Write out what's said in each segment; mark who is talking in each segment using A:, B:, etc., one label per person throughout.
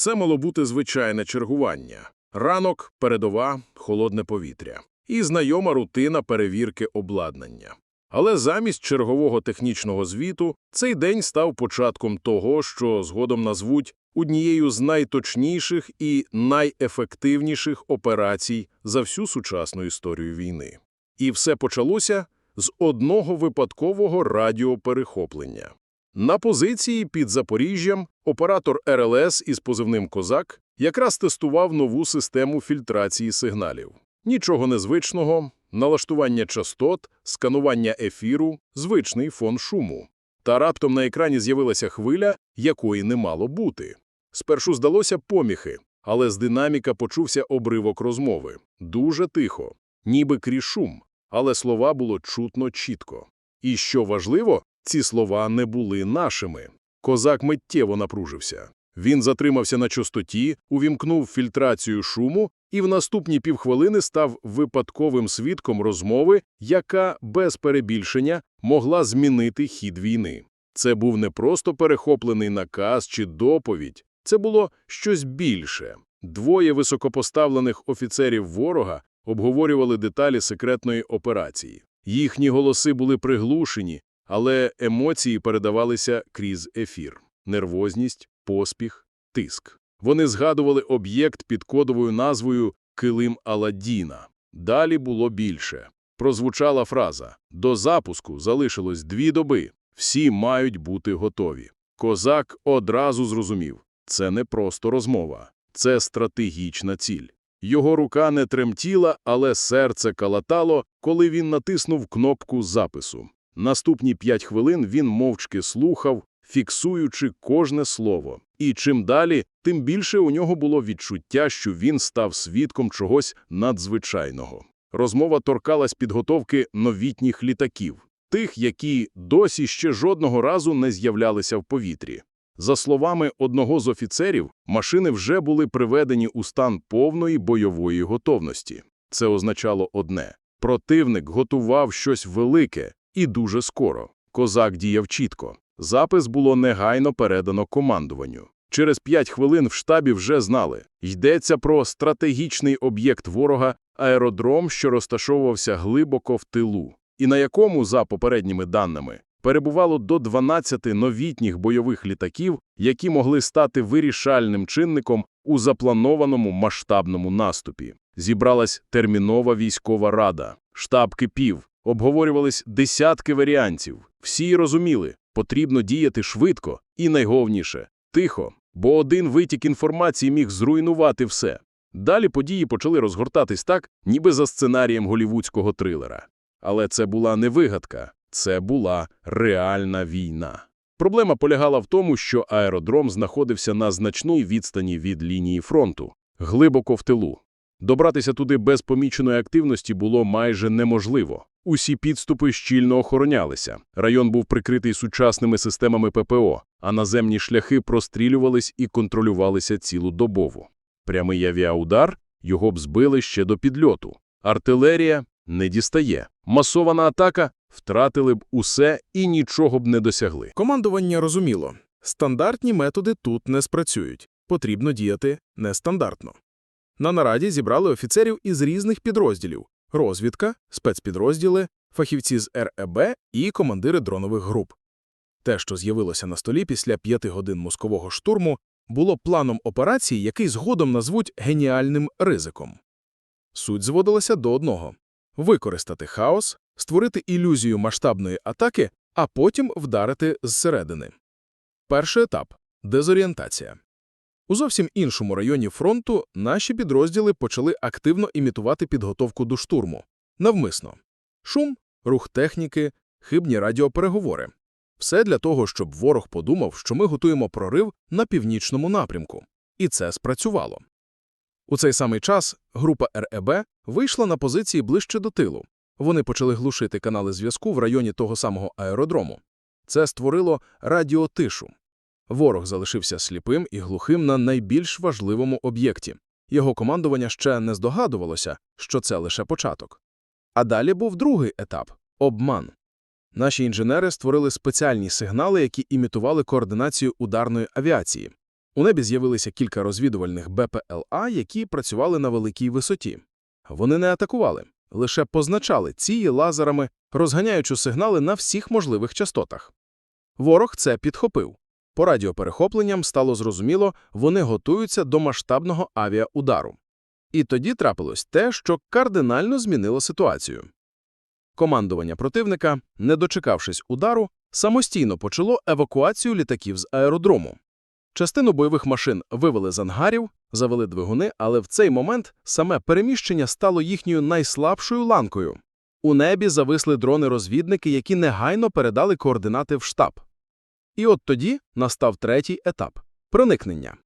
A: Це мало бути звичайне чергування. Ранок, передова, холодне повітря. І знайома рутина перевірки обладнання. Але замість чергового технічного звіту цей день став початком того, що згодом назвуть однією з найточніших і найефективніших операцій за всю сучасну історію війни. І все почалося з одного випадкового радіоперехоплення. На позиції під Запоріжжям оператор РЛС із позивним «Козак» якраз тестував нову систему фільтрації сигналів. Нічого незвичного, налаштування частот, сканування ефіру, звичний фон шуму. Та раптом на екрані з'явилася хвиля, якої не мало бути. Спершу здалося поміхи, але з динаміка почувся обривок розмови. Дуже тихо, ніби крізь шум, але слова було чутно чітко. І що важливо, ці слова не були нашими. Козак миттєво напружився. Він затримався на частоті, увімкнув фільтрацію шуму і в наступні півхвилини став випадковим свідком розмови, яка, без перебільшення, могла змінити хід війни. Це був не просто перехоплений наказ чи доповідь, це було щось більше. Двоє високопоставлених офіцерів ворога обговорювали деталі секретної операції. Їхні голоси були приглушені, але емоції передавалися крізь ефір. Нервозність, поспіх, тиск. Вони згадували об'єкт під кодовою назвою «Килим Аладдіна». Далі було більше. Прозвучала фраза «До запуску залишилось дві доби. Всі мають бути готові». Козак одразу зрозумів – це не просто розмова. Це стратегічна ціль. Його рука не тремтіла, але серце калатало, коли він натиснув кнопку запису. Наступні п'ять хвилин він мовчки слухав, фіксуючи кожне слово. І чим далі, тим більше у нього було відчуття, що він став свідком чогось надзвичайного. Розмова торкалась підготовки новітніх літаків, тих, які досі ще жодного разу не з'являлися в повітрі. За словами одного з офіцерів, машини вже були приведені у стан повної бойової готовності. Це означало одне – противник готував щось велике і дуже скоро. Козак діяв чітко. Запис було негайно передано командуванню. Через п'ять хвилин в штабі вже знали – йдеться про стратегічний об'єкт ворога – аеродром, що розташовувався глибоко в тилу, і на якому, за попередніми даними, перебувало до 12 новітніх бойових літаків, які могли стати вирішальним чинником у запланованому масштабному наступі. Зібралась термінова військова рада. Штаб кипів, обговорювались десятки варіантів. Всі розуміли, потрібно діяти швидко і, найголовніше, тихо, бо один витік інформації міг зруйнувати все. Далі події почали розгортатись так, ніби за сценарієм голівудського трилера. Але це була не вигадка. Це була реальна війна. Проблема полягала в тому, що аеродром знаходився на значній відстані від лінії фронту, глибоко в тилу. Добратися туди без поміченої активності було майже неможливо. Усі підступи щільно охоронялися. Район був прикритий сучасними системами ППО, а наземні шляхи прострілювались і контролювалися цілодобово. Прямий авіаудар його б збили ще до підльоту. Артилерія не дістає. Масована атака втратили б усе і нічого б не досягли.
B: Командування розуміло, стандартні методи тут не спрацюють, потрібно діяти нестандартно. На нараді зібрали офіцерів із різних підрозділів – розвідка, спецпідрозділи, фахівці з РЕБ і командири дронових груп. Те, що з'явилося на столі після п'яти годин мозкового штурму, було планом операції, який згодом назвуть геніальним ризиком. Суть зводилася до одного – використати хаос, створити ілюзію масштабної атаки, а потім вдарити зсередини. Перший етап – дезорієнтація. У зовсім іншому районі фронту наші підрозділи почали активно імітувати підготовку до штурму. Навмисно. Шум, рух техніки, хибні радіопереговори. Все для того, щоб ворог подумав, що ми готуємо прорив на північному напрямку. І це спрацювало. У цей самий час група РЕБ вийшла на позиції ближче до тилу. Вони почали глушити канали зв'язку в районі того самого аеродрому. Це створило радіотишу. Ворог залишився сліпим і глухим на найбільш важливому об'єкті. Його командування ще не здогадувалося, що це лише початок. А далі був другий етап – обман. Наші інженери створили спеціальні сигнали, які імітували координацію ударної авіації. У небі з'явилися кілька розвідувальних БПЛА, які працювали на великій висоті. Вони не атакували, лише позначали ції лазерами, розганяючи сигнали на всіх можливих частотах. Ворог це підхопив. По радіоперехопленням стало зрозуміло, вони готуються до масштабного авіаудару. І тоді трапилось те, що кардинально змінило ситуацію. Командування противника, не дочекавшись удару, самостійно почало евакуацію літаків з аеродрому. Частину бойових машин вивели з ангарів, завели двигуни, але в цей момент саме переміщення стало їхньою найслабшою ланкою. У небі зависли дрони-розвідники, які негайно передали координати в штаб. І от тоді настав третій етап – проникнення.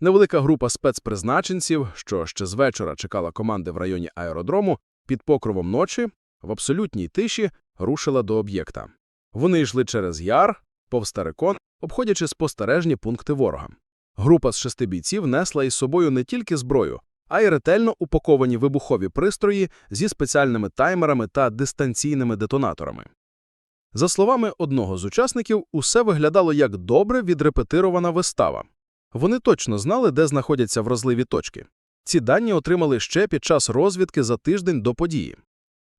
B: Невелика група спецпризначенців, що ще з вечора чекала команди в районі аеродрому, під покровом ночі, в абсолютній тиші, рушила до об'єкта. Вони йшли через яр, повстарикон, обходячи спостережні пункти ворога. Група з шести бійців несла із собою не тільки зброю, а й ретельно упаковані вибухові пристрої зі спеціальними таймерами та дистанційними детонаторами. За словами одного з учасників, усе виглядало як добре відрепетирована вистава. Вони точно знали, де знаходяться вразливі точки. Ці дані отримали ще під час розвідки за тиждень до події.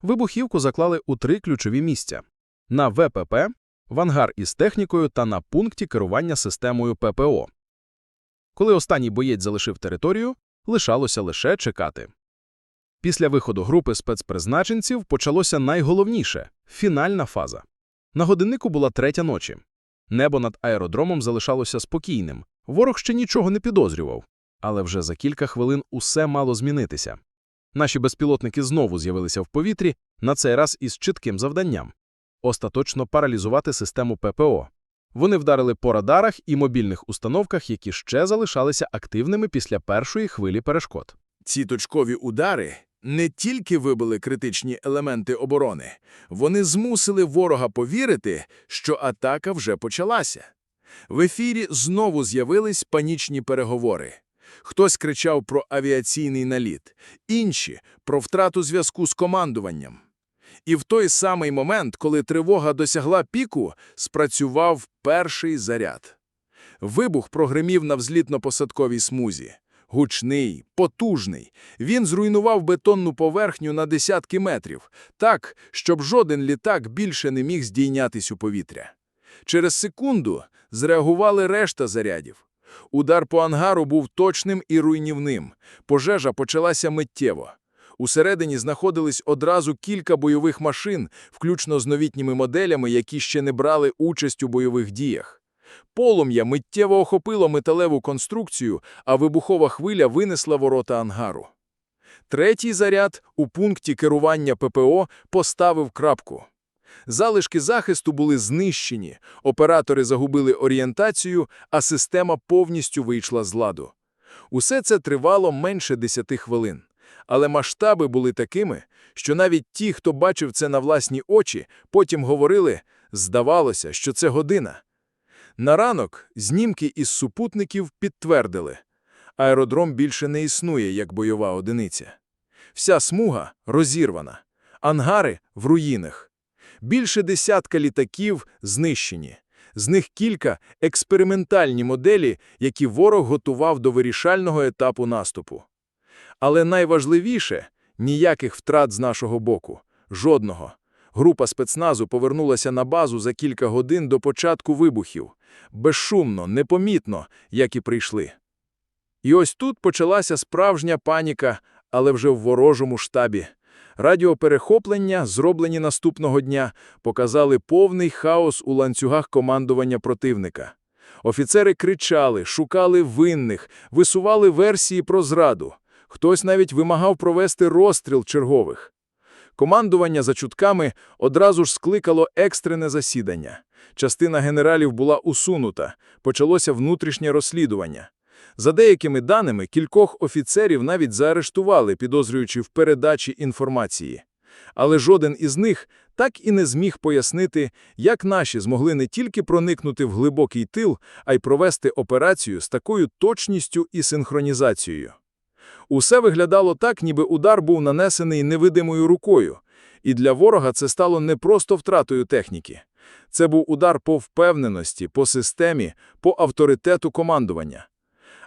B: Вибухівку заклали у три ключові місця – на ВПП, в ангар із технікою та на пункті керування системою ППО. Коли останній боєць залишив територію, лишалося лише чекати. Після виходу групи спецпризначенців почалося найголовніше – фінальна фаза. На годиннику була третя ночі. Небо над аеродромом залишалося спокійним, ворог ще нічого не підозрював. Але вже за кілька хвилин усе мало змінитися. Наші безпілотники знову з'явилися в повітрі, на цей раз із чітким завданням – остаточно паралізувати систему ППО. Вони вдарили по радарах і мобільних установках, які ще залишалися активними після першої хвилі перешкод.
C: Ці точкові удари не тільки вибили критичні елементи оборони, вони змусили ворога повірити, що атака вже почалася. В ефірі знову з'явились панічні переговори. Хтось кричав про авіаційний наліт, інші – про втрату зв'язку з командуванням. І в той самий момент, коли тривога досягла піку, спрацював перший заряд. Вибух прогримів на взлітно-посадковій смузі. Гучний, потужний. Він зруйнував бетонну поверхню на десятки метрів, так, щоб жоден літак більше не міг здійнятись у повітря. Через секунду зреагували решта зарядів. Удар по ангару був точним і руйнівним. Пожежа почалася миттєво. Усередині знаходились одразу кілька бойових машин, включно з новітніми моделями, які ще не брали участь у бойових діях. Полум'я миттєво охопило металеву конструкцію, а вибухова хвиля винесла ворота ангару. Третій заряд у пункті керування ППО поставив крапку. Залишки захисту були знищені, оператори загубили орієнтацію, а система повністю вийшла з ладу. Усе це тривало менше 10 хвилин. Але масштаби були такими, що навіть ті, хто бачив це на власні очі, потім говорили, здавалося, що це година. На ранок знімки із супутників підтвердили – аеродром більше не існує як бойова одиниця. Вся смуга розірвана, ангари в руїнах. Більше десятка літаків знищені. З них кілька – експериментальні моделі, які ворог готував до вирішального етапу наступу. Але найважливіше – ніяких втрат з нашого боку. Жодного. Група спецназу повернулася на базу за кілька годин до початку вибухів. Безшумно, непомітно, як і прийшли. І ось тут почалася справжня паніка, але вже в ворожому штабі. Радіоперехоплення, зроблені наступного дня, показали повний хаос у ланцюгах командування противника. Офіцери кричали, шукали винних, висували версії про зраду. Хтось навіть вимагав провести розстріл чергових. Командування за чутками одразу ж скликало екстрене засідання. Частина генералів була усунута, почалося внутрішнє розслідування. За деякими даними, кількох офіцерів навіть заарештували, підозрюючи в передачі інформації. Але жоден із них так і не зміг пояснити, як наші змогли не тільки проникнути в глибокий тил, а й провести операцію з такою точністю і синхронізацією. Усе виглядало так, ніби удар був нанесений невидимою рукою, і для ворога це стало не просто втратою техніки. Це був удар по впевненості, по системі, по авторитету командування.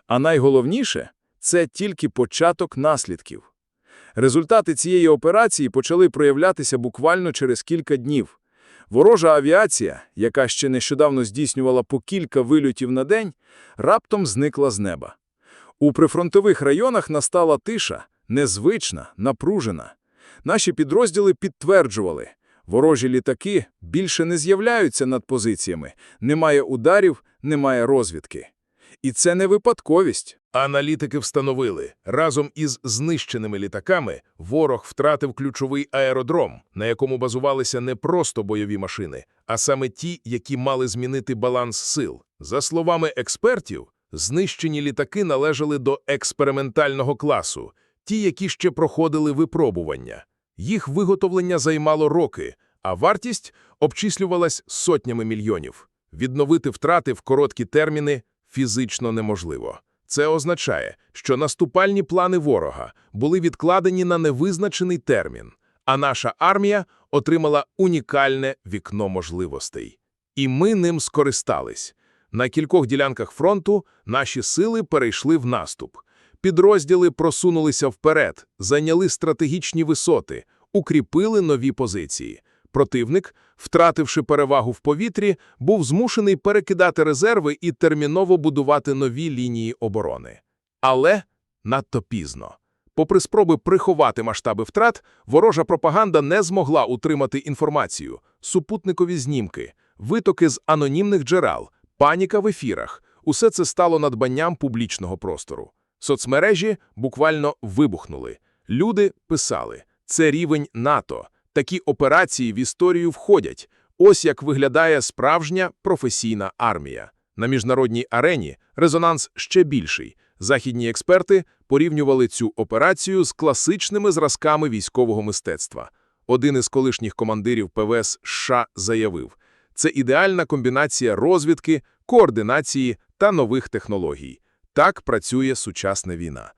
C: А найголовніше – це тільки початок наслідків. Результати цієї операції почали проявлятися буквально через кілька днів. Ворожа авіація, яка ще нещодавно здійснювала по кілька вильотів на день, раптом зникла з неба. У прифронтових районах настала тиша, незвична, напружена. Наші підрозділи підтверджували – ворожі літаки більше не з'являються над позиціями, немає ударів, немає розвідки. І це не випадковість.
D: Аналітики встановили, разом із знищеними літаками ворог втратив ключовий аеродром, на якому базувалися не просто бойові машини, а саме ті, які мали змінити баланс сил. За словами експертів, знищені літаки належали до експериментального класу, ті, які ще проходили випробування. Їх виготовлення займало роки, а вартість обчислювалась сотнями мільйонів. Відновити втрати в короткі терміни фізично неможливо. Це означає, що наступальні плани ворога були відкладені на невизначений термін, а наша армія отримала унікальне вікно можливостей. І ми ним скористались. На кількох ділянках фронту наші сили перейшли в наступ. Підрозділи просунулися вперед, зайняли стратегічні висоти, укріпили нові позиції. Противник, втративши перевагу в повітрі, був змушений перекидати резерви і терміново будувати нові лінії оборони. Але надто пізно. Попри спроби приховати масштаби втрат, ворожа пропаганда не змогла утримати інформацію, супутникові знімки, витоки з анонімних джерел, паніка в ефірах – усе це стало надбанням публічного простору. Соцмережі буквально вибухнули. Люди писали – це рівень НАТО. Такі операції в історію входять. Ось як виглядає справжня професійна армія. На міжнародній арені резонанс ще більший. Західні експерти порівнювали цю операцію з класичними зразками військового мистецтва. Один із колишніх командирів ПВС США заявив, це ідеальна комбінація розвідки, координації та нових технологій. Так працює сучасна війна.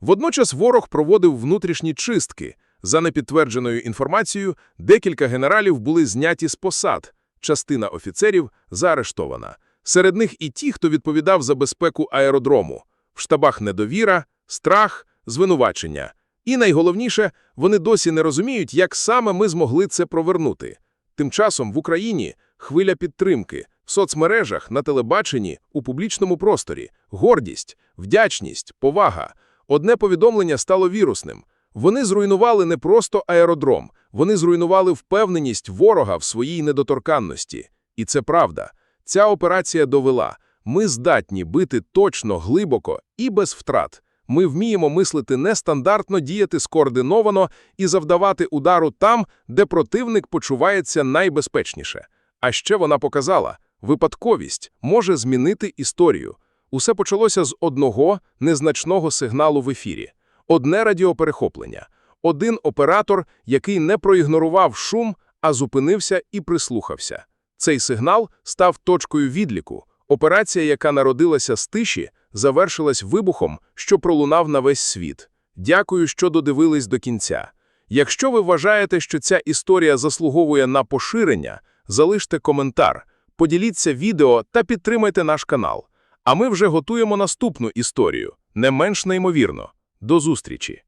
D: Водночас ворог проводив внутрішні чистки. За непідтвердженою інформацією, декілька генералів були зняті з посад, частина офіцерів заарештована. Серед них і ті, хто відповідав за безпеку аеродрому. В штабах недовіра, страх, звинувачення. І найголовніше, вони досі не розуміють, як саме ми змогли це провернути. Тим часом в Україні хвиля підтримки, в соцмережах, на телебаченні, у публічному просторі, гордість, вдячність, повага. Одне повідомлення стало вірусним. Вони зруйнували не просто аеродром, вони зруйнували впевненість ворога в своїй недоторканності. І це правда. Ця операція довела. Ми здатні бити точно, глибоко і без втрат. Ми вміємо мислити нестандартно, діяти скоординовано і завдавати удару там, де противник почувається найбезпечніше. А ще вона показала, випадковість може змінити історію. Усе почалося з одного незначного сигналу в ефірі. Одне радіоперехоплення, один оператор, який не проігнорував шум, а зупинився і прислухався. Цей сигнал став точкою відліку. Операція, яка народилася з тиші, завершилась вибухом, що пролунав на весь світ. Дякую, що додивились до кінця. Якщо ви вважаєте, що ця історія заслуговує на поширення, залиште коментар, поділіться відео та підтримайте наш канал. А ми вже готуємо наступну історію, не менш неймовірно. До зустрічі!